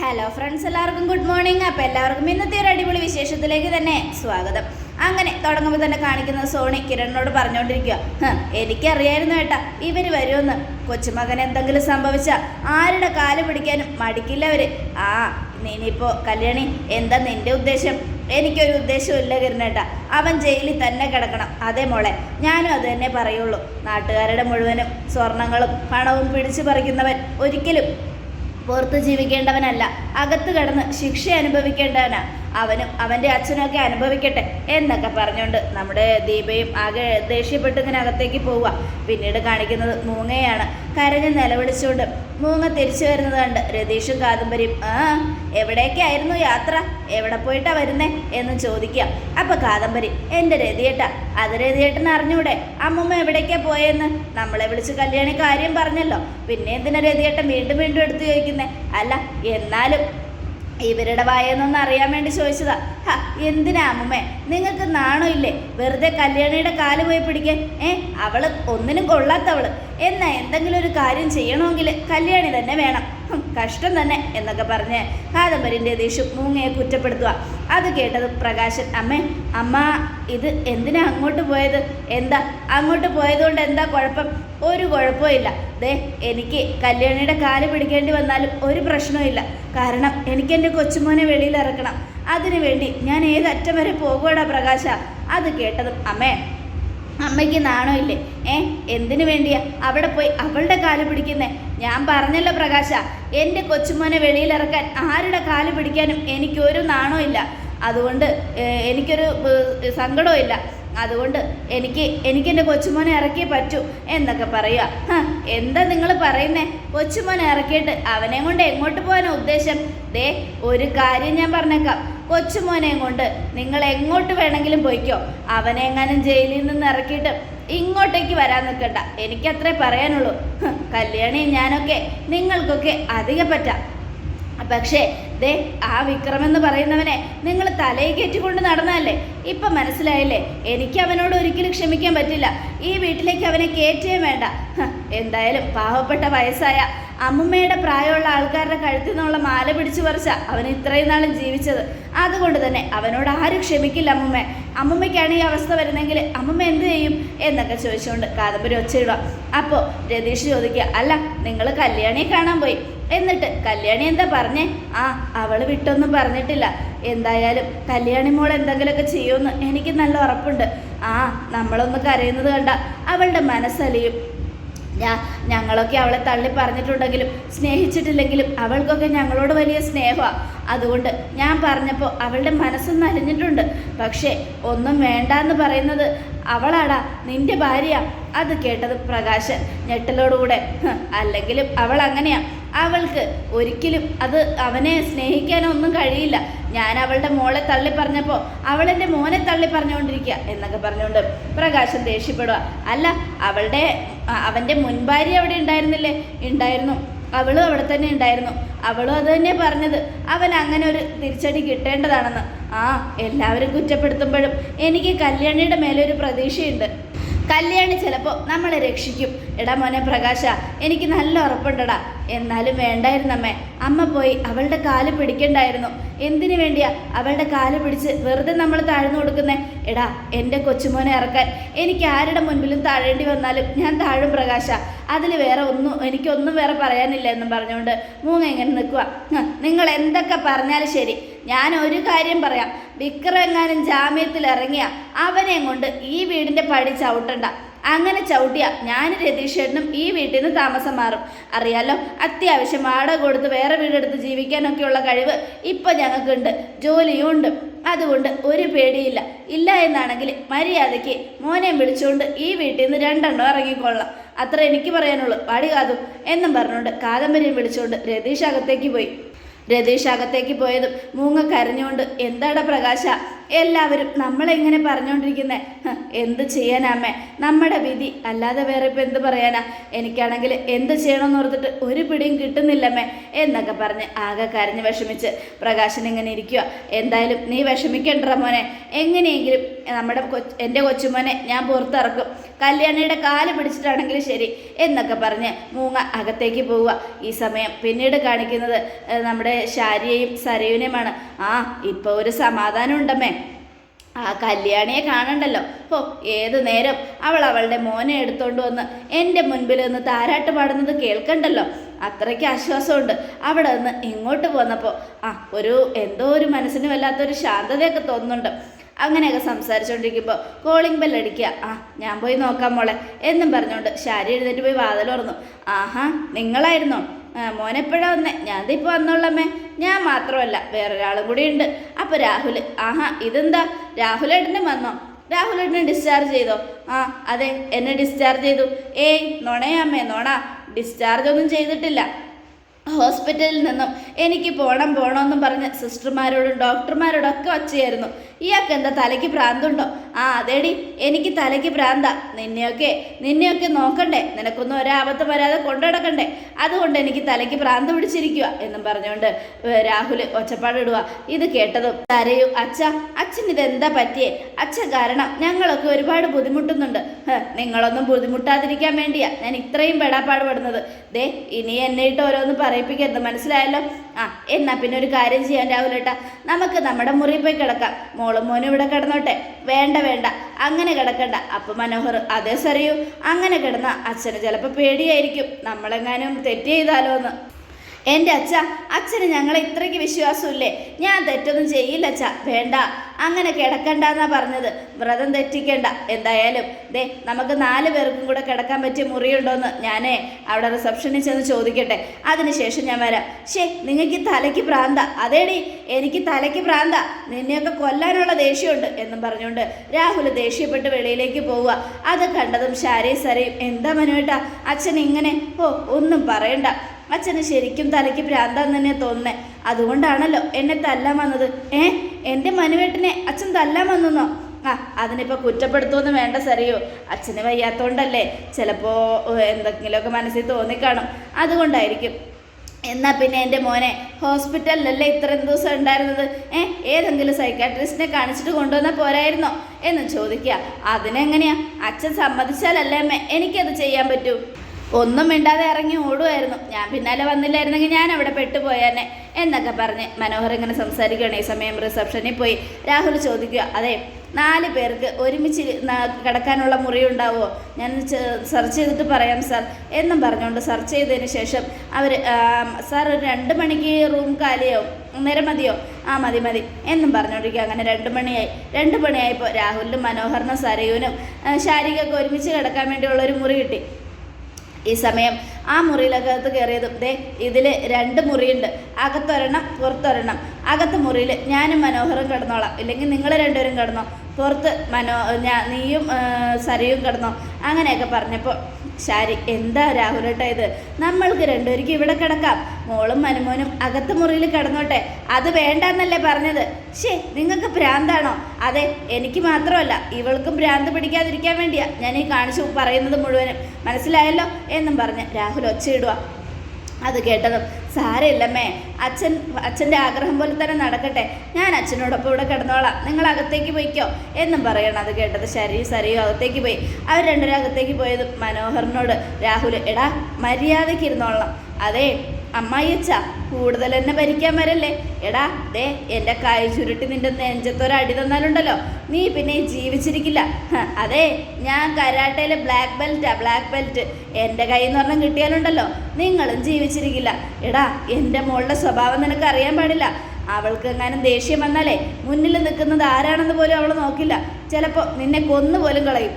Hello friends എല്ലാവർക്കും good morning അപ്പോൾ എല്ലാവർക്കും ഇന്നത്തെ ഒരു അടിപൊളി വിശേഷത്തിലേക്ക് തന്നെ സ്വാഗതം. അങ്ങനെ തുടങ്ങുമ്പോൾ തന്നെ കാണിക്കുന്ന സോണി കിരണിനോട് പറഞ്ഞുകൊണ്ടിരിക്കുക "ഹ്, എനിക്കറിയായിരുന്നു ഏട്ടാ ഇവർ വരുമെന്ന് കൊച്ചുമകൻ എന്തെങ്കിലും സംഭവിച്ചാൽ ആരുടെ കാൽ പിടിക്കാനും മടിക്കില്ല അവർ ആ ഇനിയിപ്പോൾ കല്യാണി എന്താ നിന്റെ ഉദ്ദേശം? എനിക്കൊരു ഉദ്ദേശമില്ല കിരണേട്ടാ അവൻ ജയിലിൽ തന്നെ കിടക്കണം. അതേ മോളെ ഞാനും അത് തന്നെ പറയുള്ളൂ. നാട്ടുകാരുടെ മുഴുവനും സ്വർണങ്ങളും പണവും പിടിച്ചു പറിക്കുന്നവൻ ഒരിക്കലും പുറത്ത് ജീവിക്കേണ്ടവനല്ല. അകത്ത് കടന്ന് ശിക്ഷ അനുഭവിക്കേണ്ടവനാ. അവനും അവന്റെ അച്ഛനൊക്കെ അനുഭവിക്കട്ടെ എന്നൊക്കെ പറഞ്ഞുകൊണ്ട് നമ്മുടെ ദീപയും ആകെ ദേഷ്യപ്പെട്ട് ഇങ്ങനെ അകത്തേക്ക് പോവുക. പിന്നീട് കാണിക്കുന്നത് മൂങ്ങയാണ്. കരഞ്ഞ് നിലവിളിച്ചുകൊണ്ട് മൂങ്ങ തിരിച്ചു വരുന്നത് കണ്ട് രതീഷും കാദംബരിയും ആ എവിടേക്കായിരുന്നു യാത്ര? എവിടെ പോയിട്ടാ വരുന്നേ? എന്ന് ചോദിക്കുക. അപ്പൊ കാദംബരി എന്റെ രതിയേട്ട അത് രതിയേട്ടൻ അറിഞ്ഞൂടെ? അമ്മമ്മ എവിടേക്കാ പോയെന്ന്? നമ്മളെ വിളിച്ച് കല്യാണി കാര്യം പറഞ്ഞല്ലോ. പിന്നെ എന്തിനാ രതിയേട്ടൻ വീണ്ടും വീണ്ടും എടുത്തു ചോദിക്കുന്നേ? അല്ല എന്നാലും ഇവരുടെ വായെന്നൊന്ന് അറിയാൻ വേണ്ടി ചോദിച്ചതാ. ഹ എന്തിനാ അമ്മമ്മേ? നിങ്ങൾക്ക് നാണോ ഇല്ലേ? വെറുതെ കല്യാണിയുടെ കാൽ പോയി പിടിക്കേ ഏ അവൾ ഒന്നിനും കൊള്ളാത്തവൾ. എന്നാ എന്തെങ്കിലും ഒരു കാര്യം ചെയ്യണമെങ്കിൽ കല്യാണി തന്നെ വേണം. കഷ്ടം തന്നെ എന്നൊക്കെ പറഞ്ഞ് കാദംബരിന്റെ ദേഷ്യം മൂങ്ങയെ കുറ്റപ്പെടുത്തുക. അത് കേട്ടത് പ്രകാശൻ അമ്മേ അമ്മ ഇത് എന്തിനാ അങ്ങോട്ട് പോയത്? എന്താ? അങ്ങോട്ട് പോയതുകൊണ്ട് എന്താ കുഴപ്പം? ഒരു കുഴപ്പമില്ല ദേ എനിക്ക് കല്യാണിയുടെ കാൽ പിടിക്കേണ്ടി വന്നാലും ഒരു പ്രശ്നവുമില്ല കാരണം എനിക്ക് എന്റെ കൊച്ചുമോനെ വെളിയിൽ ഇറക്കണം. അതിനു വേണ്ടി ഞാൻ ഏതറ്റം വരെ പോകുവാടാ പ്രകാശ. അത് കേട്ടതും അമ്മേ അമ്മയ്ക്ക് നാണോ ഇല്ലേ ഏ എന്തിനു വേണ്ടിയാ? അവിടെ പോയി അവളുടെ കാൽ പിടിക്കുന്നേ. ഞാൻ പറഞ്ഞല്ലോ പ്രകാശ എന്റെ കൊച്ചുമോനെ വെളിയിലിറക്കാൻ ആരുടെ കാൽ പിടിക്കാനും എനിക്കൊരു നാണോ ഇല്ല അതുകൊണ്ട് എനിക്കൊരു സങ്കടവും ഇല്ല അതുകൊണ്ട് എനിക്ക് എനിക്ക് എന്റെ കൊച്ചുമോനെ ഇറക്കിയേ പറ്റൂ എന്നൊക്കെ പറയുക എന്താ നിങ്ങൾ പറയുന്നേ? കൊച്ചുമോനെ ഇറക്കിയിട്ട് അവനെ കൊണ്ട് എങ്ങോട്ട് പോകാനോ ഉദ്ദേശം? ദേ ഒരു കാര്യം ഞാൻ പറഞ്ഞേക്കാം. കൊച്ചുമോനെയും കൊണ്ട് നിങ്ങൾ എങ്ങോട്ട് വേണമെങ്കിലും പോയിക്കോ. അവനെ എങ്ങാനും ജയിലിൽ നിന്ന് ഇറക്കിയിട്ട് ഇങ്ങോട്ടേക്ക് വരാൻ നിൽക്കണ്ട. എനിക്കത്രേ പറയാനുള്ളൂ. കല്യാണി ഞാനൊക്കെ നിങ്ങൾക്കൊക്കെ അധികം പറ്റാം പക്ഷേ ദേ ആ വിക്രം എന്ന് പറയുന്നവനെ നിങ്ങൾ തലയിൽ കയറ്റിക്കൊണ്ട് നടന്നതല്ലേ? ഇപ്പം മനസ്സിലായില്ലേ? എനിക്ക് അവനോട് ഒരിക്കലും ക്ഷമിക്കാൻ പറ്റില്ല. ഈ വീട്ടിലേക്ക് അവനെ കയറ്റേ വേണ്ട. എന്തായാലും പാവപ്പെട്ട വയസ്സായ അമ്മുമ്മയുടെ പ്രായമുള്ള ആൾക്കാരുടെ കഴുത്തിൽ നിന്നുള്ള മാല പിടിച്ചു പറിച്ച അവൻ ഇത്രയും നാളും ജീവിച്ചത്. അതുകൊണ്ട് തന്നെ അവനോട് ആരും ക്ഷമിക്കില്ല അമ്മുമ്മ. അമ്മുമ്മയ്ക്കാണ് ഈ അവസ്ഥ വരുന്നെങ്കിൽ അമ്മമ്മ എന്ത് ചെയ്യും എന്നൊക്കെ ചോദിച്ചുകൊണ്ട് കാദംബരി ഒച്ചയിടുക. അപ്പോൾ രതീഷ് ചോദിക്കുക അല്ല നിങ്ങൾ കല്യാണിയെ കാണാൻ പോയി. എന്നിട്ട് കല്യാണി എന്താ പറഞ്ഞേ? ആ അവൾ വിട്ടൊന്നും പറഞ്ഞിട്ടില്ല. എന്തായാലും കല്യാണി മോൾ എന്തെങ്കിലുമൊക്കെ ചെയ്യുമെന്ന് എനിക്ക് നല്ല ഉറപ്പുണ്ട്. ആ നമ്മളൊന്ന് കരയുന്നത് കണ്ട അവളുടെ മനസ്സലിയും. ഞങ്ങളൊക്കെ അവളെ തള്ളി പറഞ്ഞിട്ടുണ്ടെങ്കിലും സ്നേഹിച്ചിട്ടില്ലെങ്കിലും അവൾക്കൊക്കെ ഞങ്ങളോട് വലിയ സ്നേഹമാണ് അതുകൊണ്ട് ഞാൻ പറഞ്ഞപ്പോൾ അവളുടെ മനസ്സൊന്ന് അലിഞ്ഞിട്ടുണ്ട് പക്ഷേ ഒന്നും വേണ്ട എന്ന് പറയുന്നത് അവളാടാ നിന്റെ ഭാര്യ അത് കേട്ടത് പ്രകാശൻ ഞെട്ടലോടുകൂടെ. "ഹ്, അല്ലെങ്കിലും അവൾ അങ്ങനെയാ. അവൾക്ക് ഒരിക്കലും അത് അവനെ സ്നേഹിക്കാനൊന്നും കഴിയില്ല. ഞാൻ അവളുടെ മോളെ തള്ളി പറഞ്ഞപ്പോൾ അവൾ എന്റെ മോനെ തള്ളി പറഞ്ഞുകൊണ്ടിരിക്കുക എന്നൊക്കെ പറഞ്ഞുകൊണ്ട് പ്രകാശം ദേഷ്യപ്പെടുക അല്ല അവളുടെ അവന്റെ മുൻഭാര്യ അവിടെ ഉണ്ടായിരുന്നില്ലേ? ഉണ്ടായിരുന്നു. അവളും അവിടെ തന്നെ ഉണ്ടായിരുന്നു. അവളും അത് തന്നെ പറഞ്ഞത്. അവൻ അങ്ങനെ ഒരു തിരിച്ചടി കിട്ടേണ്ടതാണെന്ന്. ആ എല്ലാവരും കുറ്റപ്പെടുത്തുമ്പോഴും എനിക്ക് കല്യാണിയുടെ മേലെ ഒരു പ്രതീക്ഷയുണ്ട്. കല്യാണി ചിലപ്പോൾ നമ്മളെ രക്ഷിക്കും. എടാ മോനെ പ്രകാശ എനിക്ക് നല്ല ഉറപ്പുണ്ടടാ. എന്നാലും വേണ്ടായിരുന്നമ്മേ അമ്മ. പോയി അവളുടെ കാൽ പിടിക്കണ്ടായിരുന്നു. എന്തിനു വേണ്ടിയാ അവളുടെ കാൽ പിടിച്ച് വെറുതെ നമ്മൾ താഴ്ന്നു കൊടുക്കുന്നേ? എടാ എന്റെ കൊച്ചുമോനെ ഇറക്കാൻ എനിക്ക് ആരുടെ മുൻപിലും താഴേണ്ടി വന്നാലും ഞാൻ താഴും പ്രകാശ. അതിൽ വേറെ ഒന്നും എനിക്കൊന്നും വേറെ പറയാനില്ല എന്നും പറഞ്ഞുകൊണ്ട് മൂങ്ങ എങ്ങനെ നിൽക്കുക നിങ്ങൾ എന്തൊക്കെ പറഞ്ഞാലും ശരി. ഞാൻ ഒരു കാര്യം പറയാം. വിക്രമെങ്ങാനും ജാമ്യത്തിൽ ഇറങ്ങിയ അവനെ കൊണ്ട് ഈ വീടിന്റെ പടി ചവിട്ടണ്ട. അങ്ങനെ ചവിട്ടിയ ഞാൻ രതീഷേട്ടനും ഈ വീട്ടിൽ നിന്ന് താമസം മാറും. അറിയാലോ അത്യാവശ്യം വാടക കൊടുത്ത് വേറെ വീടെടുത്ത് ജീവിക്കാനൊക്കെയുള്ള കഴിവ് ഇപ്പൊ ഞങ്ങൾക്കുണ്ട്. ജോലിയും ഉണ്ട്. അതുകൊണ്ട് ഒരു പേടിയില്ല. ഇല്ല എന്നാണെങ്കിൽ മര്യാദയ്ക്ക് മോനെ വിളിച്ചുകൊണ്ട് ഈ വീട്ടിൽ നിന്ന് രണ്ടെണ്ണം ഇറങ്ങിക്കൊള്ളാം. അത്ര എനിക്ക് പറയാനുള്ളൂ. പാടി കാതും. എന്നും പറഞ്ഞുകൊണ്ട് കാദംബരിയും വിളിച്ചുകൊണ്ട് രതീഷ് അകത്തേക്ക് പോയി. രതീഷ് അകത്തേക്ക് പോയതും മൂങ്ങ കരഞ്ഞുകൊണ്ട് എന്താടാ പ്രകാശ എല്ലാവരും നമ്മളെങ്ങനെ പറഞ്ഞുകൊണ്ടിരിക്കുന്നത് എന്ത് ചെയ്യാനാമേ നമ്മുടെ വിധി. അല്ലാതെ വേറെ ഇപ്പം എന്ത് പറയാനാ? എനിക്കാണെങ്കിൽ എന്ത് ചെയ്യണമെന്ന് ഓർത്തിട്ട് ഒരു പിടിയും കിട്ടുന്നില്ലമ്മേ എന്നൊക്കെ പറഞ്ഞ് ആകെ കരഞ്ഞ് വിഷമിച്ച് പ്രകാശൻ ഇങ്ങനെ ഇരിക്കുക എന്തായാലും നീ വിഷമിക്കണ്ട മോനെ. എങ്ങനെയെങ്കിലും നമ്മുടെ കൊച്ച് എന്റെ കൊച്ചുമോനെ ഞാൻ പുറത്തിറക്കും. കല്യാണിയുടെ കാൽ പിടിച്ചിട്ടാണെങ്കിലും ശരി എന്നൊക്കെ പറഞ്ഞ് മൂങ്ങ അകത്തേക്ക് പോവുക ഈ സമയം പിന്നീട് കാണിക്കുന്നത് നമ്മുടെ ശാരിയെയും സരയുനെയുമാണ്. ആ ഇപ്പോൾ ഒരു സമാധാനം ഉണ്ടമ്മേ ആ കല്യാണിയെ കാണണ്ടല്ലോ. ഓ ഏത് നേരം? അവൾ അവളുടെ മോനെ എടുത്തോണ്ട് വന്ന് എന്റെ മുൻപിൽ നിന്ന് താരാട്ട് പാടുന്നത് കേൾക്കണ്ടല്ലോ. അത്രയ്ക്ക് ആശ്വാസമുണ്ട്. അവിടെ നിന്ന് ഇങ്ങോട്ട് പോന്നപ്പോൾ ആ ഒരു എന്തോ ഒരു മനസ്സിന് വല്ലാത്തൊരു ശാന്തതയൊക്കെ തോന്നുന്നുണ്ട്. അങ്ങനെയൊക്കെ സംസാരിച്ചുകൊണ്ടിരിക്കുമ്പോൾ കോളിംഗ് ബെൽ അടിക്കുക. ആ ഞാൻ പോയി നോക്കാം മോളെ. എന്നും പറഞ്ഞുകൊണ്ട് ശാരി എഴുന്നേറ്റ് പോയി വാതിൽ തുറന്നു. ആഹാ നിങ്ങളായിരുന്നോ? മോനെപ്പോഴാ വന്നേ? ഞാൻ ഇപ്പോൾ വന്നോളമ്മേ ഞാൻ മാത്രമല്ല വേറൊരാളും കൂടി ഉണ്ട്. അപ്പോൾ രാഹുൽ ആഹാ ഇതെന്താ? രാഹുലേട്ടനും വന്നോ? രാഹുലേട്ടനെ ഡിസ്ചാർജ് ചെയ്തോ? ആ അതെ എന്നെ ഡിസ്ചാർജ് ചെയ്തു. ഏയ് നുണയാമ്മേ നുണ ഡിസ്ചാർജ് ഒന്നും ചെയ്തിട്ടില്ല. ഹോസ്പിറ്റലിൽ നിന്നും എനിക്ക് പോകണം പോണമെന്നും പറഞ്ഞ് സിസ്റ്റർമാരോടും ഡോക്ടർമാരോടും ഒക്കെ ഒച്ചയായിരുന്നു. ഇയാൾക്ക് എന്താ തലയ്ക്ക് ഭ്രാന്തുണ്ടോ ആ അതേടി. എനിക്ക് തലയ്ക്ക് ഭ്രാന്താ നിന്നെയൊക്കെ നിന്നെയൊക്കെ നോക്കണ്ടേ. നിനക്കൊന്നും ഒരാപത്ത് വരാതെ കൊണ്ടുനടക്കണ്ടേ അതുകൊണ്ട് എനിക്ക് തലയ്ക്ക് ഭ്രാന്ത് പിടിച്ചിരിക്കുക എന്നും പറഞ്ഞുകൊണ്ട് രാഹുൽ ഒച്ചപ്പാടിടുക ഇത് കേട്ടതും തരയൂ അച്ഛ അച്ഛൻ ഇതെന്താ പറ്റിയേ? അച്ഛൻ കാരണം ഞങ്ങളൊക്കെ ഒരുപാട് ബുദ്ധിമുട്ടുന്നുണ്ട്. നിങ്ങളൊന്നും ബുദ്ധിമുട്ടാതിരിക്കാൻ വേണ്ടിയാ ഞാൻ ഇത്രയും പെടാപ്പാട് പെടുന്നത് ദേ ഇനി എന്നെ ഇട്ട് ഓരോന്ന് പറയിപ്പിക്കരുത് മനസ്സിലായല്ലോ? ആ എന്നാ പിന്നെ ഒരു കാര്യം ചെയ്യാൻ രാഹുലേട്ടാ നമുക്ക് നമ്മുടെ മുറി പോയി കിടക്കാം. മോളും മോനും ഇവിടെ കിടന്നോട്ടെ. വേണ്ട വേണ്ട അങ്ങനെ കിടക്കണ്ട. അപ്പം മനോഹർ അതേ സറിയൂ അങ്ങനെ കിടന്ന അച്ഛന് ചിലപ്പോൾ പേടിയായിരിക്കും. നമ്മളെങ്ങാനും തെറ്റ് ചെയ്താലോ എന്ന് എന്റെ അച്ഛ അച്ഛന് ഞങ്ങളെ ഇത്രയ്ക്ക് വിശ്വാസമില്ലേ? ഞാൻ തെറ്റൊന്നും ചെയ്യില്ല അച്ഛ. വേണ്ട. അങ്ങനെ കിടക്കണ്ടെന്നാ പറഞ്ഞത്. വ്രതം തെറ്റിക്കണ്ട. എന്തായാലും ദേ നമുക്ക് നാല് പേർക്കും കൂടെ കിടക്കാൻ പറ്റിയ മുറിയുണ്ടോയെന്ന് ഞാനേ അവിടെ റിസപ്ഷനിൽ ചെന്ന് ചോദിക്കട്ടെ. അതിനുശേഷം ഞാൻ വരാം. ഷേ നിങ്ങൾക്ക് തലയ്ക്ക് പ്രാന്ത. അതേടി എനിക്ക് തലയ്ക്ക് പ്രാന്ത. നിന്നെയൊക്കെ കൊല്ലാനുള്ള ദേഷ്യമുണ്ട് എന്നും പറഞ്ഞുകൊണ്ട് രാഹുൽ ദേഷ്യപ്പെട്ട് വെളിയിലേക്ക് പോവുക. അത് കണ്ടതും ശാരീ സരയും എന്താ മനുവേട്ടാ? അച്ഛൻ ഇങ്ങനെ ഓ ഒന്നും പറയണ്ട. അച്ഛന് ശരിക്കും തലയ്ക്ക് ഭ്രാന്താന്ന് തന്നെ തോന്നുന്നേ. അതുകൊണ്ടാണല്ലോ എന്നെ തല്ലാൻ വന്നത്. ഏ? എന്റെ മനുവേട്ടനെ അച്ഛൻ തല്ലാൻ വന്നെന്നോ? ആ അതിനിപ്പോൾ കുറ്റപ്പെടുത്തുമെന്ന് വേണ്ട സറിയോ അച്ഛന് വയ്യാത്തോണ്ടല്ലേ ചിലപ്പോൾ എന്തെങ്കിലുമൊക്കെ മനസ്സിൽ തോന്നിക്കാണും. അതുകൊണ്ടായിരിക്കും. എന്നാ പിന്നെ എന്റെ മോനെ ഹോസ്പിറ്റലിലല്ലേ ഇത്രയും ദിവസം ഉണ്ടായിരുന്നത്? ഏ ഏതെങ്കിലും സൈക്കാട്രിസ്റ്റിനെ കാണിച്ചിട്ട് കൊണ്ടുവന്നാൽ പോരായിരുന്നോ? എന്ന് ചോദിക്കുക. അതിനെങ്ങനെയാ? അച്ഛൻ സമ്മതിച്ചാലല്ലേ അമ്മ എനിക്കത് ചെയ്യാൻ പറ്റൂ. ഒന്നും മിണ്ടാതെ ഇറങ്ങി ഓടുമായിരുന്നു ഞാൻ പിന്നാലെ വന്നില്ലായിരുന്നെങ്കിൽ ഞാൻ അവിടെ പെട്ടുപോയാനെ എന്നൊക്കെ പറഞ്ഞ് മനോഹർ ഇങ്ങനെ സംസാരിക്കുകയാണ്. ഈ സമയം റിസപ്ഷനിൽ പോയി രാഹുൽ ചോദിക്കുക അതെ നാല് പേർക്ക് ഒരുമിച്ച് കിടക്കാനുള്ള മുറി ഉണ്ടാവുമോ ഞാൻ സെർച്ച് ചെയ്തിട്ട് പറയാം സാർ എന്നും പറഞ്ഞുകൊണ്ട് സെർച്ച് ചെയ്തതിന് ശേഷം അവർ സാർ ഒരു രണ്ട് മണിക്ക് റൂം കാലിയോ? നേരം മതിയോ? ആ മതി മതി. എന്നും പറഞ്ഞുകൊണ്ടിരിക്കുക. അങ്ങനെ രണ്ട് മണിയായി. രണ്ട് മണിയായപ്പോൾ രാഹുലിനും മനോഹറിനും സരയുനും ശാരികയൊക്കെ ഒരുമിച്ച് കിടക്കാൻ വേണ്ടിയുള്ളൊരു മുറി കിട്ടി. ഈ സമയം ആ മുറിയിലകത്ത് കയറിയതും ദേ ഇതിൽ രണ്ട് മുറിയുണ്ട്. അകത്തൊരെണ്ണം പുറത്തൊരെണ്ണം. അകത്ത് മുറിയിൽ ഞാനും മനോഹരം കിടന്നോളാം. ഇല്ലെങ്കിൽ നിങ്ങൾ രണ്ടുപേരും കിടന്നോ. പുറത്ത് മനോ ഞാൻ നീയും സരയും കിടന്നോ? അങ്ങനെയൊക്കെ പറഞ്ഞപ്പോൾ ശാരി എന്താ രാഹുലേട്ടാ ഇത്? നമ്മൾക്ക് രണ്ടുപേർക്ക് ഇവിടെ കിടക്കാം. മോളും മനുമോനും അകത്ത് മുറിയിൽ കിടന്നോട്ടെ. അത് വേണ്ടെന്നല്ലേ പറഞ്ഞത്. ശേ നിങ്ങൾക്ക് ഭ്രാന്താണോ? അതെ എനിക്ക് മാത്രമല്ല. ഇവൾക്കും ഭ്രാന്ത് പിടിക്കാതിരിക്കാൻ വേണ്ടിയാ ഞാൻ ഈ കാണിച്ചു പറയുന്നത് മുഴുവനും. മനസ്സിലായല്ലോ? എന്നും പറഞ്ഞ് രാഹുൽ ഒച്ചയിടുക അത് കേട്ടതും സാരമില്ലമ്മേ അച്ഛൻ അച്ഛന്റെ ആഗ്രഹം പോലെ തന്നെ നടക്കട്ടെ. ഞാൻ അച്ഛനോടൊപ്പം ഇവിടെ കിടന്നോളാം. നിങ്ങൾ അകത്തേക്ക് പോയിക്കോ. എന്നും പറയണം അത് കേട്ടത് ശരി സരിയും അകത്തേക്ക് പോയി. അവർ രണ്ടുപേരും അകത്തേക്ക് പോയത് മനോഹറിനോട്. രാഹുൽ എടാ മര്യാദയ്ക്ക് ഇരുന്നോളാം. അതെ അമ്മായിയച്ച കൂടുതൽ എന്നെ ഭരിക്കാൻ വരല്ലേ? എടാ ദേ എന്റെ കായ് ചുരുട്ടി നിന്റെ നെഞ്ചത്തൊരു അടി തന്നാലുണ്ടല്ലോ. നീ പിന്നെ ജീവിച്ചിരിക്കില്ല. അതെ ഞാൻ കരാട്ടയിലെ ബ്ലാക്ക് ബെൽറ്റാ ബ്ലാക്ക് ബെൽറ്റ് എന്റെ കയ്യിൽ നിന്ന് പറഞ്ഞാൽ കിട്ടിയാലുണ്ടല്ലോ. നിങ്ങളും ജീവിച്ചിരിക്കില്ല. എടാ എന്റെ മോളുടെ സ്വഭാവം നിനക്ക് അറിയാൻ പാടില്ല. അവൾക്ക് എങ്ങാനും ദേഷ്യം വന്നാലേ മുന്നിൽ നിൽക്കുന്നത് ആരാണെന്ന് പോലും അവൾ നോക്കില്ല. ചിലപ്പോൾ നിന്നെ കൊന്നു പോലും കളയും.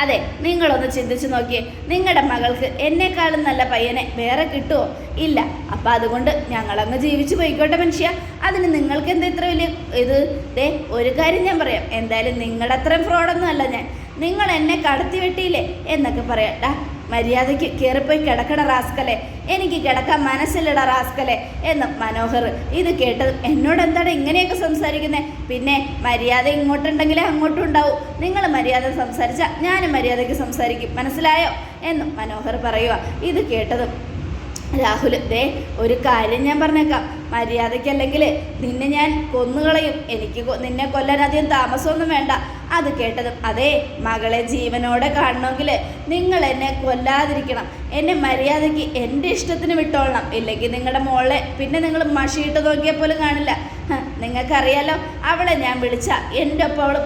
അതെ നിങ്ങളൊന്ന് ചിന്തിച്ചു നോക്കിയേ. നിങ്ങളുടെ മകൾക്ക് എന്നെക്കാളും നല്ല പയ്യനെ വേറെ കിട്ടുമോ ഇല്ല. അപ്പം അതുകൊണ്ട് ഞങ്ങളങ്ങ് ജീവിച്ചു പോയിക്കോട്ടെ മനുഷ്യ. അതിന് നിങ്ങൾക്ക് എന്താ ഇത്ര വലിയ ഇത്? ദേ ഒരു കാര്യം ഞാൻ പറയാം. എന്തായാലും നിങ്ങളുടെ അത്രയും ഫ്രോഡൊന്നും അല്ല ഞാൻ. നിങ്ങൾ എന്നെ കടത്തി വെട്ടിയില്ലേ? എന്നൊക്കെ പറയാം. മര്യാദയ്ക്ക് കയറിപ്പോയി കിടക്കണ റാസ്കലെ എനിക്ക് കിടക്കാൻ മനസ്സിലിട റാസ്കലെ എന്ന് മനോഹർ ഇത് കേട്ടത് എന്നോട് എന്താണ് ഇങ്ങനെയൊക്കെ സംസാരിക്കുന്നത് പിന്നെ മര്യാദ ഇങ്ങോട്ടുണ്ടെങ്കിലേ അങ്ങോട്ടും ഉണ്ടാവും. നിങ്ങൾ മര്യാദ സംസാരിച്ചാൽ ഞാനും മര്യാദയ്ക്ക് സംസാരിക്കും. മനസ്സിലായോ? എന്ന് മനോഹർ പറയുക ഇത് കേട്ടതും രാഹുൽ ദേ ഒരു കാര്യം ഞാൻ പറഞ്ഞേക്കാം. മര്യാദയ്ക്കല്ലെങ്കിൽ നിന്നെ ഞാൻ കൊന്നുകളയും. എനിക്ക് നിന്നെ കൊല്ലാൻ അധികം താമസമൊന്നും വേണ്ട. അത് കേട്ടതും അതെ മകളെ ജീവനോടെ കാണണമെങ്കിൽ നിങ്ങൾ എന്നെ കൊല്ലാതിരിക്കണം. എന്നെ മര്യാദയ്ക്ക് എന്റെ ഇഷ്ടത്തിന് വിട്ടോളണം. ഇല്ലെങ്കിൽ നിങ്ങളുടെ മോളെ പിന്നെ നിങ്ങൾ മഷിയിട്ട് നോക്കിയാൽ പോലും കാണില്ല. നിങ്ങൾക്കറിയാലോ അവളെ ഞാൻ വിളിച്ച എന്റെ ഒപ്പം അവൾ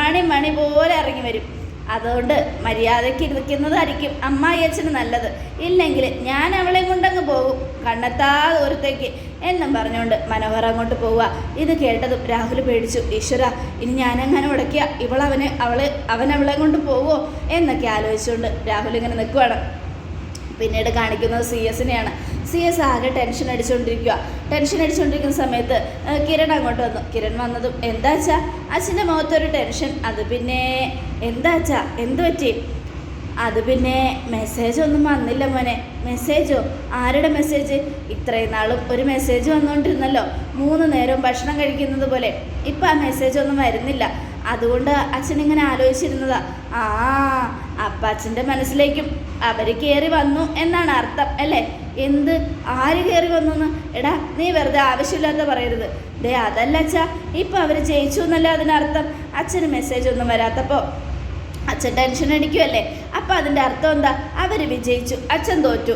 മണി മണി പോലെ ഇറങ്ങി വരും. അതുകൊണ്ട് മര്യാദയ്ക്ക് ഇരിക്കുന്നതായിരിക്കും അമ്മായി അച്ഛന് നല്ലത്. ഇല്ലെങ്കിൽ ഞാൻ അവളെ കൊണ്ടങ്ങ് പോകും. കണ്ണെത്താ ദൂരത്തേക്ക് എന്നും പറഞ്ഞുകൊണ്ട് മനോഹർ അങ്ങോട്ട് പോവുക. ഇത് കേട്ടതും രാഹുൽ പേടിച്ചു. ഈശ്വര ഇനി ഞാനെങ്ങനെ ഉടക്കിയ ഇവളവന് അവൾ അവൻ അവളെ കൊണ്ട് പോവോ എന്നൊക്കെ ആലോചിച്ചുകൊണ്ട് രാഹുൽ ഇങ്ങനെ നിൽക്കുവാണ്. പിന്നീട് കാണിക്കുന്നത് സി എസിനെയാണ്. സി എസ് ആകെ ടെൻഷൻ അടിച്ചുകൊണ്ടിരിക്കുക ടെൻഷൻ അടിച്ചുകൊണ്ടിരിക്കുന്ന സമയത്ത് കിരൺ അങ്ങോട്ട് വന്നു. കിരൺ വന്നതും എന്താച്ചാ അച്ഛന്റെ മുഖത്തൊരു ടെൻഷൻ അത് പിന്നെ എന്താച്ചാ എന്ത് പറ്റി? അത് പിന്നെ മെസ്സേജ് ഒന്നും വന്നില്ല മോനെ. മെസ്സേജോ ആരുടെ മെസ്സേജ് ഇത്രയും നാളും ഒരു മെസ്സേജ് വന്നുകൊണ്ടിരുന്നല്ലോ മൂന്ന് നേരവും ഭക്ഷണം കഴിക്കുന്നത് പോലെ. ഇപ്പം ആ മെസ്സേജ് ഒന്നും വരുന്നില്ല. അതുകൊണ്ട് അച്ഛൻ ഇങ്ങനെ ആലോചിച്ചിരുന്നതാ. ആ അപ്പം അച്ഛന്റെ മനസ്സിലേക്കും അവർ കയറി വന്നു എന്നാണ് അർത്ഥം അല്ലേ? എന്ത്? ആര് കയറി വന്നു എടാ നീ വെറുതെ ആവശ്യമില്ലാത്ത പറയരുത്. ദേ അതല്ല അച്ഛാ. ഇപ്പം അവർ ജയിച്ചു എന്നല്ല അതിനർത്ഥം? അച്ഛന് മെസ്സേജ് ഒന്നും വരാത്തപ്പോൾ അച്ഛൻ ടെൻഷൻ അടിക്കുമല്ലേ അപ്പം അതിന്റെ അർത്ഥം എന്താ? അവർ വിജയിച്ചു അച്ഛൻ തോറ്റു.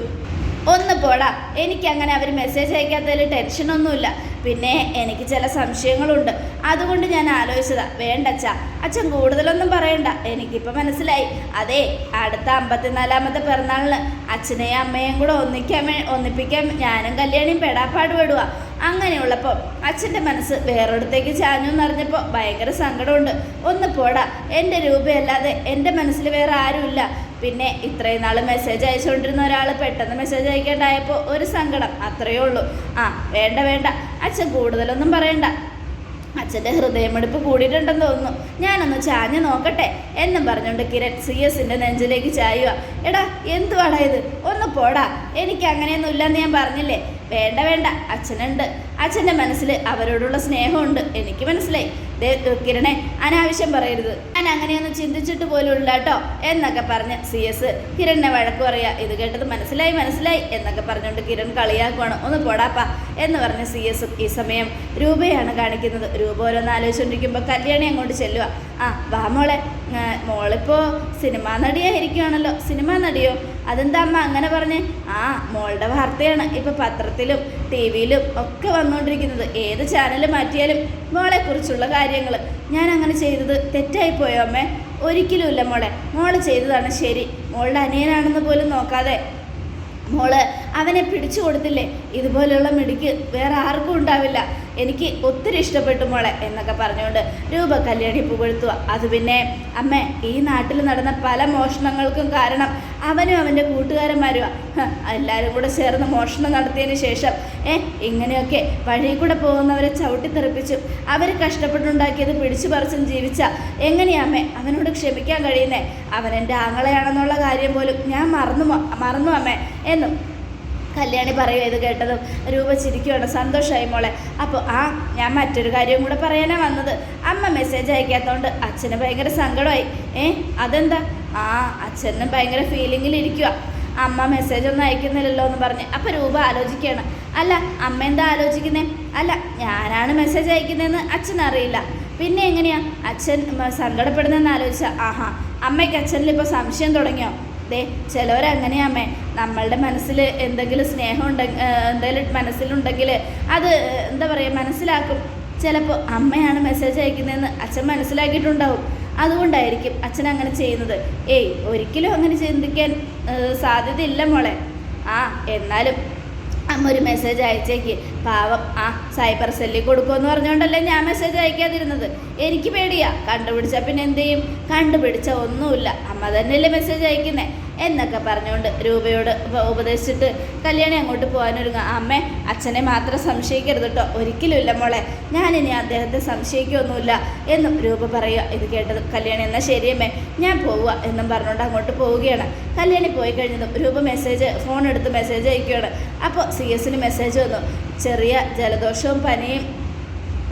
ഒന്ന് പോടാ. എനിക്കങ്ങനെ അവർ മെസ്സേജ് അയക്കാത്തതിൽ ടെൻഷനൊന്നുമില്ല പിന്നെ എനിക്ക് ചില സംശയങ്ങളുണ്ട്. അതുകൊണ്ട് ഞാൻ ആലോചിച്ചതാ വേണ്ട അച്ഛാ അച്ഛൻ കൂടുതലൊന്നും പറയണ്ട. എനിക്കിപ്പോൾ മനസ്സിലായി. അതെ അടുത്ത അമ്പത്തിനാലാമത്തെ പിറന്നാളിന് അച്ഛനെയും അമ്മയും കൂടെ ഒന്നിക്കാൻ ഒന്നിപ്പിക്കാൻ ഞാനും കല്യാണിയും പെടാപ്പാട് പെടുക അങ്ങനെയുള്ളപ്പോൾ അച്ഛന്റെ മനസ്സ് വേറൊരിടത്തേക്ക് ചാഞ്ഞു എന്നറിഞ്ഞപ്പോൾ ഭയങ്കര സങ്കടമുണ്ട്. ഒന്ന് പോടാ എന്റെ രൂപയല്ലാതെ എന്റെ മനസ്സിൽ വേറെ ആരുമില്ല. പിന്നെ ഇത്രയും നാൾ മെസ്സേജ് അയച്ചുകൊണ്ടിരുന്ന ഒരാൾ പെട്ടെന്ന് മെസ്സേജ് അയക്കേണ്ടായപ്പോൾ ഒരു സങ്കടം. അത്രയേ ഉള്ളൂ. ആ വേണ്ട വേണ്ട. അച്ഛൻ കൂടുതലൊന്നും പറയണ്ട. അച്ഛന്റെ ഹൃദയമെടുപ്പ് കൂടിയിട്ടുണ്ടെന്ന് തോന്നുന്നു. ഞാനൊന്ന് ചാഞ്ഞ് നോക്കട്ടെ. എന്നും പറഞ്ഞുകൊണ്ട് കിരൺ സി എസിന്റെ നെഞ്ചിലേക്ക് ചായുക. എടാ എന്തുവാടാ ഇത്? ഒന്ന് പോടാ. എനിക്ക് അങ്ങനെയൊന്നും ഇല്ലെന്ന് ഞാൻ പറഞ്ഞില്ലേ? വേണ്ട വേണ്ട. അച്ഛനുണ്ട്. അച്ഛന്റെ മനസ്സിൽ അവരോടുള്ള സ്നേഹമുണ്ട്. എനിക്ക് മനസ്സിലായി. ദേ കിരണേ അനാവശ്യം പറയരുത്. ഞാൻ അങ്ങനെയൊന്നും ചിന്തിച്ചിട്ട് പോലും ഇല്ല കേട്ടോ എന്നൊക്കെ പറഞ്ഞ് സി എസ് കിരണിനെ വഴക്ക് പറയുക ഇത് കേട്ടത് മനസ്സിലായി മനസ്സിലായി എന്നൊക്കെ പറഞ്ഞുകൊണ്ട് കിരൺ കളിയാക്കുവാണ്. ഒന്ന് പോടാപ്പാ എന്ന് പറഞ്ഞ് സി എസ് ഈ സമയം രൂപയാണ് കാണിക്കുന്നത്. രൂപ ഓരോന്ന് ആലോചിച്ചുകൊണ്ടിരിക്കുമ്പോൾ കല്യാണി അങ്ങോട്ട് ചെല്ലുക ആ വാ മോളെ. മോളിപ്പോൾ സിനിമാ നടിയായിരിക്കുവാണല്ലോ. സിനിമാ നടിയോ? അതെന്താ അമ്മ അങ്ങനെ പറഞ്ഞ്? ആ മോളുടെ വാർത്തയാണ്. ഇപ്പോൾ പത്രത്തിലും ടി വിയിലും ഒക്കെ വന്നുകൊണ്ടിരിക്കുന്നത് ഏത് ചാനൽ മാറ്റിയാലും മോളെക്കുറിച്ചുള്ള കാര്യങ്ങൾ ഞാൻ അങ്ങനെ ചെയ്തത് തെറ്റായിപ്പോയോ അമ്മേ? ഒരിക്കലുമില്ല മോളെ. മോൾ ചെയ്തതാണ് ശരി. മോളുടെ അനിയനാണെന്ന് പോലും നോക്കാതെ. മോൾ അവനെ പിടിച്ചു കൊടുത്തില്ലേ? ഇതുപോലെയുള്ള മിടിക്ക് വേറെ ആർക്കും ഉണ്ടാവില്ല. എനിക്ക് ഒത്തിരി ഇഷ്ടപ്പെട്ടു മോളെ എന്നൊക്കെ പറഞ്ഞുകൊണ്ട് രൂപ കല്യാണി പുകഴ്ത്തുക അത് പിന്നെ അമ്മ ഈ നാട്ടിൽ നടന്ന പല മോഷണങ്ങൾക്കും കാരണം അവനും അവന്റെ കൂട്ടുകാരന്മാരും എല്ലാവരും കൂടെ ചേർന്ന് മോഷണം നടത്തിയതിന് ശേഷം ഏ ഇങ്ങനെയൊക്കെ വഴി കൂടെ പോകുന്നവരെ ചവിട്ടിത്തെറിപ്പിച്ചു അവർ കഷ്ടപ്പെട്ടുണ്ടാക്കിയത് പിടിച്ചു പറിച്ചും ജീവിച്ച. എങ്ങനെയാ അമ്മേ അവനോട് ക്ഷമിക്കാൻ കഴിയുന്നേ? അവൻ എന്റെ ആങ്ങളെയാണെന്നുള്ള കാര്യം പോലും ഞാൻ മറന്നു മറന്നു അമ്മേ എന്നും കല്യാണി പറയുക ഇത് കേട്ടതും രൂപ ചിരിക്കുകയാണ് സന്തോഷമായി മോളെ. അപ്പോൾ ആ ഞാൻ മറ്റൊരു കാര്യം കൂടെ പറയാനാണ് വന്നത്. അമ്മ മെസ്സേജ് അയക്കാത്തതുകൊണ്ട് അച്ഛന് ഭയങ്കര സങ്കടമായി. ഏ അതെന്താ? ആ അച്ഛനും ഭയങ്കര ഫീലിങ്ങിലിരിക്കുക അമ്മ മെസ്സേജ് ഒന്നും അയക്കുന്നില്ലല്ലോ എന്ന് പറഞ്ഞ്. അപ്പോൾ രൂപ ആലോചിക്കുകയാണ്. അല്ല അമ്മ എന്താ ആലോചിക്കുന്നേ? അല്ല ഞാനാണ് മെസ്സേജ് അയക്കുന്നതെന്ന് അച്ഛൻ അറിയില്ല. പിന്നെ എങ്ങനെയാ? അച്ഛൻ സങ്കടപ്പെടുന്നതെന്ന് ആലോചിച്ച. ആഹാ അമ്മയ്ക്ക് അച്ഛനിൽ ഇപ്പോൾ സംശയം തുടങ്ങിയോ? ദേ ചിലവരങ്ങനെയാ അമ്മേ നമ്മളുടെ മനസ്സിൽ എന്തെങ്കിലും സ്നേഹം ഉണ്ടെങ്കിൽ എന്തെങ്കിലും മനസ്സിലുണ്ടെങ്കിൽ അത് എന്താ പറയുക മനസ്സിലാക്കും. ചിലപ്പോൾ അമ്മയാണ് മെസ്സേജ് അയക്കുന്നതെന്ന് അച്ഛൻ മനസ്സിലാക്കിയിട്ടുണ്ടാവും. അതുകൊണ്ടായിരിക്കും അച്ഛൻ അങ്ങനെ ചെയ്യുന്നത്. ഏയ് ഒരിക്കലും അങ്ങനെ ചിന്തിക്കാൻ സാധ്യതയില്ല മോളെ. ആ എന്നാലും അമ്മ ഒരു മെസ്സേജ് അയച്ചേക്ക്. പാവം ആ സൈബർ സെല്ലിൽ കൊടുക്കുമെന്ന് പറഞ്ഞുകൊണ്ടല്ലേ ഞാൻ മെസ്സേജ് അയക്കാതിരുന്നത്. എനിക്ക് പേടിയാ. കണ്ടുപിടിച്ച പിന്നെ എന്ത് ചെയ്യും? കണ്ടുപിടിച്ച ഒന്നുമില്ല. അമ്മ തന്നെയല്ലേ മെസ്സേജ് അയക്കുന്നേ. എന്നൊക്കെ പറഞ്ഞുകൊണ്ട് രൂപയോട് ഉപദേശിച്ചിട്ട് കല്യാണി അങ്ങോട്ട് പോകാനൊരുങ്ങ അമ്മേ അച്ഛനെ മാത്രം സംശയിക്കരുത് കേട്ടോ ഒരിക്കലുമില്ല മോളെ. ഞാനിനി അദ്ദേഹത്തെ സംശയിക്കൊന്നുമില്ല എന്നും രൂപ പറയുക. ഇത് കേട്ടത് കല്യാണി. എന്നാൽ ശരിയമ്മേ ഞാൻ പോവുക എന്നും പറഞ്ഞുകൊണ്ട് അങ്ങോട്ട് പോവുകയാണ്. കല്യാണി പോയി കഴിഞ്ഞതും രൂപ മെസ്സേജ് ഫോൺ എടുത്ത് മെസ്സേജ് അയക്കുകയാണ്. അപ്പോൾ സി എസിന് മെസ്സേജ് വന്നു. ചെറിയ ജലദോഷവും പനിയും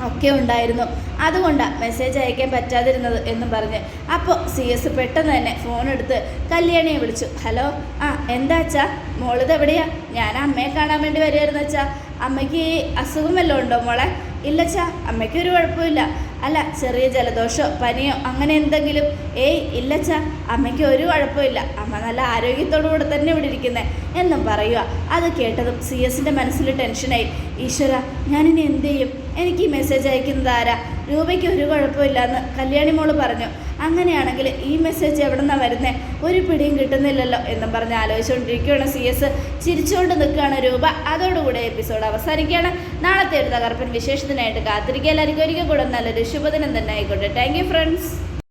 ഒക്കെ ഉണ്ടായിരുന്നു. അതുകൊണ്ടാണ് മെസ്സേജ് അയക്കാൻ പറ്റാതിരുന്നത് എന്ന് പറഞ്ഞ്. അപ്പോൾ സി എസ് പെട്ടെന്ന് തന്നെ ഫോൺ എടുത്ത് കല്യാണിയെ വിളിച്ചു. ഹലോ ആ എന്താ അച്ഛാ? മോളിത് എവിടെയാ? ഞാൻ അമ്മയെ കാണാൻ വേണ്ടി വരുമായിരുന്നു അച്ഛാ. അമ്മയ്ക്ക് അസുഖം വല്ലതും ഉണ്ടോ മോളെ? ഇല്ലച്ചാ അമ്മയ്ക്ക് ഒരു കുഴപ്പമില്ല. അല്ല ചെറിയ ജലദോഷമോ പനിയോ അങ്ങനെ എന്തെങ്കിലും? ഏയ് ഇല്ലച്ചാ അമ്മയ്ക്ക് ഒരു കുഴപ്പമില്ല. അമ്മ നല്ല ആരോഗ്യത്തോടു കൂടെ തന്നെ ഇവിടെ ഇരിക്കുന്നത് എന്നും പറയുക അത് കേട്ടതും സി എസിന്റെ മനസ്സിൽ ടെൻഷനായി ഈശ്വര ഞാനിനി എന്ത് ചെയ്യും? എനിക്ക് ഈ മെസ്സേജ് അയക്കുന്നത് ആരാ? രൂപയ്ക്ക് ഒരു കുഴപ്പമില്ല എന്ന് കല്യാണി മോൾ പറഞ്ഞു. അങ്ങനെയാണെങ്കിൽ ഈ മെസ്സേജ് എവിടെ നിന്നാണ് വരുന്നത് ഒരു പിടിയും കിട്ടുന്നില്ലല്ലോ എന്നും പറഞ്ഞ് ആലോചിച്ചുകൊണ്ടിരിക്കുകയാണ് സി എസ് ചിരിച്ചുകൊണ്ട് നിൽക്കുകയാണ് രൂപ. അതോടുകൂടെ എപ്പിസോഡ് അവസാനിക്കുകയാണ്. നാളത്തെ ഒരു തകർപ്പൻ വിശേഷത്തിനായിട്ട് കാത്തിരിക്കുക. എല്ലാവർക്കും ഒരിക്കൽ കൂടെ നല്ലൊരു ശുഭദിനം തന്നെ ആയിക്കോട്ടെ. Thank you friends